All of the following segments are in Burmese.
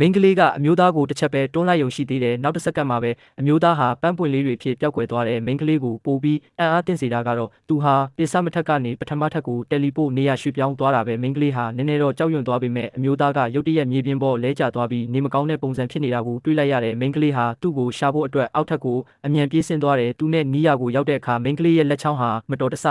မိန်းကလေးကအမျိုးသားကိုတစ်ချက်ပဲတွန်းလိုက်ရုံရှိသေးတယ်နောက်တစ်စက္ကန့်မှာပဲအမျိုးသားဟာပန်းပွင့်လေးတွေဖြစ်ပျောက်ကွယ်သွားတဲ့မိန်းကလေးကိုပို့ပြီးအံ့အားသင့်စေတာကတော့သူဟာပိစမထက်ကနေပထမထက်ကိုတယ်လီပို့နေရရွှေ့ပြောင်းသွားတာပဲမိန်းကလေးဟာနည်းနည်းတော့ကြောက်ရွံ့သွားပေမဲ့အမျိုးသားကရုတ်တရက်မြေပြင်ပေါ်လဲကျသွားပြီးနေမကောင်းတဲ့ပုံစံဖြစ်နေတာကိုတွေးလိုက်ရတဲ့မိန်းကလေးဟာသူ့ကိုရှာဖို့အတွက်အောက်ထက်ကိုအမြန်ပြေးဆင်းသွားတယ်သူနဲ့နီးယာကိုရောက်တဲ့အခါမိန်းကလေးရဲ့လက်ချောင်းဟာမတော်တဆ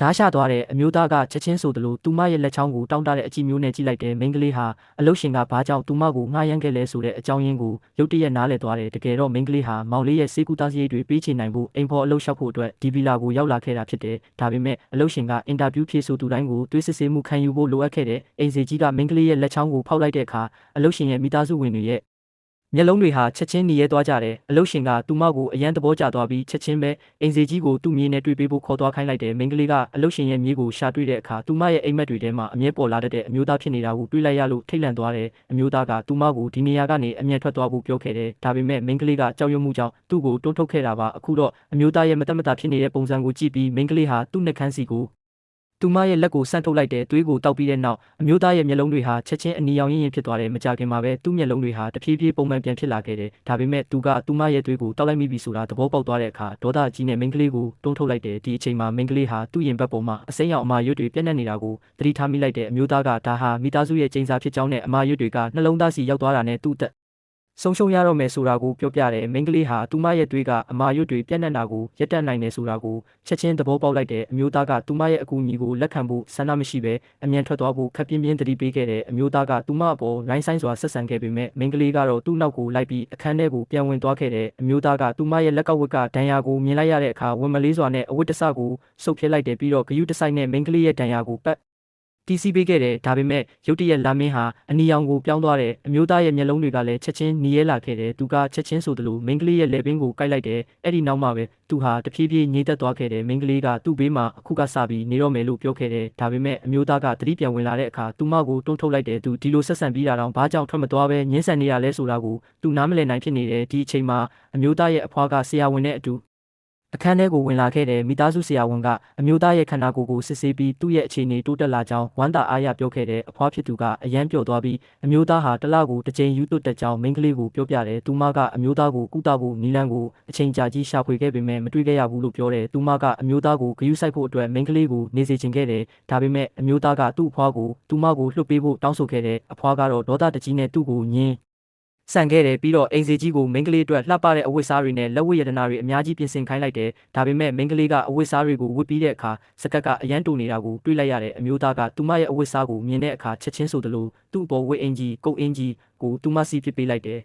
ဓားရှသွားတဲ့အမျိုးသားကချက်ချင်းဆိုသလိုသူမရဲ့လက်ချောင်းကိုတောင်းတတဲ့အကြည့်မျိုးနဲ့ကြည့်လိုက်တဲ့မိန်းကလေးဟာအလုတ်ရှင်ကဘာကြောင့်သူမကိုငှားရမ်းခဲ့လဲဆိုတဲ့အကြောင်းရင်းကိုရုတ်တရက်နားလည်သွားတယ်တကယ်တော့မိန်းကလေးဟာမောင်လေးရဲ့စေကူသားစရိတ်တွေပေးချေနိုင်ဖို့အိမ်ဖော်အလုပ်လျှောက်ဖို့အတွက်ဒီဗီလာကိုရောက်လာခဲ့တာဖြစ်တယ်ဒါပေမဲ့အလုတ်ရှင်ကအင်တာဗျူးဖြေဆိုသူတိုင်းကိုတွေးစစ်ဆေးမှုခံယူဖို့လိုအပ်ခဲ့တဲ့အိမ်စီကြီးကမိန်းကလေးရဲ့လက်ချောင်းကိုဖောက်လိုက်တဲ့အခါအလုတ်ရှင်ရဲ့မိသားစုဝင်တွေရဲ့ မျက်လုံးတွေဟာချက်ချင်းหนีရဲသွားကြတယ်အလုတ်ရှင်ကသူမကိုအရန်သဘောကျသွားပြီးချက်ချင်းပဲအင်စီကြီးကိုသူ့မြေနဲ့တွေ့ပေးဖို့ခေါ်သွားခိုင်းလိုက်တယ်မိန်းကလေးကအလုတ်ရှင်ရဲ့မြေကိုရှာတွေ့တဲ့အခါသူမရဲ့အိမ်မက်တွေထဲမှာအမြဲပေါ်လာတတ်တဲ့အမျိုးသားဖြစ်နေတာကိုတွေးလိုက်ရလို့ထိတ်လန့်သွားတယ်အမျိုးသားကသူမကိုဒီနေရာကနေအမြန်ထွက်သွားဖို့ပြောခဲ့တယ်ဒါပေမဲ့မိန်းကလေးကကြောက်ရွံ့မှုကြောင့်သူ့ကိုတွန်းထုတ်ခဲ့တာပါအခုတော့အမျိုးသားရဲ့မတတ်မတာဖြစ်နေတဲ့ပုံစံကိုကြည့်ပြီးမိန်းကလေးဟာသူ့နှက်ခမ်းစီကို သူမရဲ့လက်ကိုဆန့်ထုတ်လိုက်တဲ့သွေးကိုတောက်ပြီးတဲ့နောက်အမျိုးသားရဲ့မျက်လုံးတွေဟာချက်ချင်းအနီရောင်ရင်းရင်ဖြစ်သွားတယ်မကြခင်မှာပဲသူ့မျက်လုံးတွေဟာတဖြည်းဖြည်းပုံမှန်ပြန်ဖြစ်လာခဲ့တယ်ဒါပေမဲ့သူကသူမရဲ့သွေးကိုတောက်လိုက်မိပြီဆိုတာသဘောပေါက်သွားတဲ့အခါဒေါသကြီးနဲ့မိန်းကလေးကိုတွန်းထုတ်လိုက်တယ်ဒီအချိန်မှာမိန်းကလေးဟာသူ့ရင်ဘတ်ပေါ်မှာအစိမ်းရောင်အမာရွတ်တွေပြည့်နေနေတာကိုသတိထားမိလိုက်တဲ့အမျိုးသားကဒါဟာမိသားစုရဲ့ကျင်းစာဖြစ်ကြောင်းနဲ့အမာရွတ်တွေကနှလုံးသားစီရောက်သွားတာနဲ့သူ့အသက် ဆုံးရှုံးရတော့မယ်ဆိုတာကိုပြောပြတယ်မိန်းကလေးဟာသူမရဲ့တွေးကအမာရွတ်တွေပြန့်နှံ့တာကိုရက်တက်နိုင်တယ်ဆိုတာကိုချက်ချင်းသဘောပေါက်လိုက်တဲ့အမျိုးသားကသူမရဲ့အကူအညီကိုလက်ခံဖို့ဆန္ဒမရှိဘဲအမြန်ထွက်သွားဖို့ခက်ပြင်းပြင်းတတိပေးခဲ့တယ်အမျိုးသားကသူမအပေါ်ရိုင်းဆိုင်စွာဆက်ဆံခဲ့ပေမဲ့မိန်းကလေးကတော့သူ့နောက်ကိုလိုက်ပြီးအခန်းထဲကိုပြန်ဝင်သွားခဲ့တယ်အမျိုးသားကသူမရဲ့လက်ကဝက်ကဒဏ်ရာကိုမြင်လိုက်ရတဲ့အခါဝင်မလေးစွာနဲ့အဝတ်တစကိုဆုပ်ဖြဲလိုက်တယ်ပြီးတော့ဂယုတစိုက်နဲ့မိန်းကလေးရဲ့ဒဏ်ရာကိုပတ် တီးစီးပေးခဲ့တယ်ဒါပေမဲ့ရုတ်တရက်လာမင်းဟာအနီရောင်ကိုပြောင်းသွားတယ်အမျိုးသားရဲ့မျက်လုံးတွေကလည်းချက်ချင်းหนีရဲလာခဲ့တယ်သူကချက်ချင်းဆိုသလိုမိန်းကလေးရဲ့လက်ပင်ကိုကိုက်လိုက်တယ်အဲ့ဒီနောက်မှပဲသူဟာတဖြည်းဖြည်းငြိမ်သက်သွားခဲ့တယ်မိန်းကလေးကသူ့ဘေးမှာအခုကစပြီးနေတော့မယ်လို့ပြောခဲ့တယ်ဒါပေမဲ့အမျိုးသားကတတိပြန်ဝင်လာတဲ့အခါသူမကိုတွန်းထုတ်လိုက်တယ်သူဒီလိုဆက်ဆံပြီးတာတော့ဘာကြောင့်ထွက်မသွားပဲညှင်းဆန်နေရလဲဆိုတာကိုသူနားမလည်နိုင်ဖြစ်နေတယ်ဒီအချိန်မှာအမျိုးသားရဲ့အဖွားကဆရာဝန်နဲ့အတူ အခန်းထဲကိုဝင်လာခဲ့တဲ့မိသားစုဆရာဝန်ကအမျိုးသားရဲ့ခန္ဓာကိုယ်ကိုစစ်ဆေးပြီးသူ့ရဲ့အခြေအနေတိုးတက်လာကြောင်းဝမ်းသာအားရပြောခဲ့တဲ့အဖွားဖြစ်သူကအယမ်းပျော်သွားပြီးအမျိုးသားဟာတစ်လကိုတစ်ကြိမ်ယူသွတ်တက်ကြောင်းမိန်းကလေးကိုပြောပြတယ်။သူမကအမျိုးသားကိုကုသဖို့နီလန်းကိုအချိန်ကြာကြီးရှာဖွေခဲ့ပေမဲ့မတွေ့ခဲ့ရဘူးလို့ပြောတယ်။သူမကအမျိုးသားကိုဂရုစိုက်ဖို့အတွက်မိန်းကလေးကိုနေစေချင်ခဲ့တယ်။ဒါပေမဲ့အမျိုးသားကသူ့အဖွားကိုသူမကိုလွှတ်ပေးဖို့တောင်းဆိုခဲ့တယ်။အဖွားကတော့ဒေါသတကြီးနဲ့သူ့ကိုညင်း ဆန်ခဲ့တယ်ပြီးတော့အိမ်စီကြီးကိုမိန်းကလေးအတွက်လှပတဲ့အဝတ်စားတွေနဲ့လက်ဝတ်ရတနာတွေအများကြီးပြင်ဆင်ခိုင်းလိုက်တယ်ဒါပေမဲ့မိန်းကလေးကအဝတ်စားတွေကိုဝတ်ပြီးတဲ့အခါစကတ်ကအရန်တူနေတာကိုတွေးလိုက်ရတဲ့အမျိုးသားကသူမရဲ့အဝတ်စားကိုမြင်တဲ့အခါချက်ချင်းဆိုသလိုသူ့အပေါ်ဝတ်အင်ကြီးကုတ်အင်ကြီးကိုသူမစီပစ်ပေးလိုက်တယ်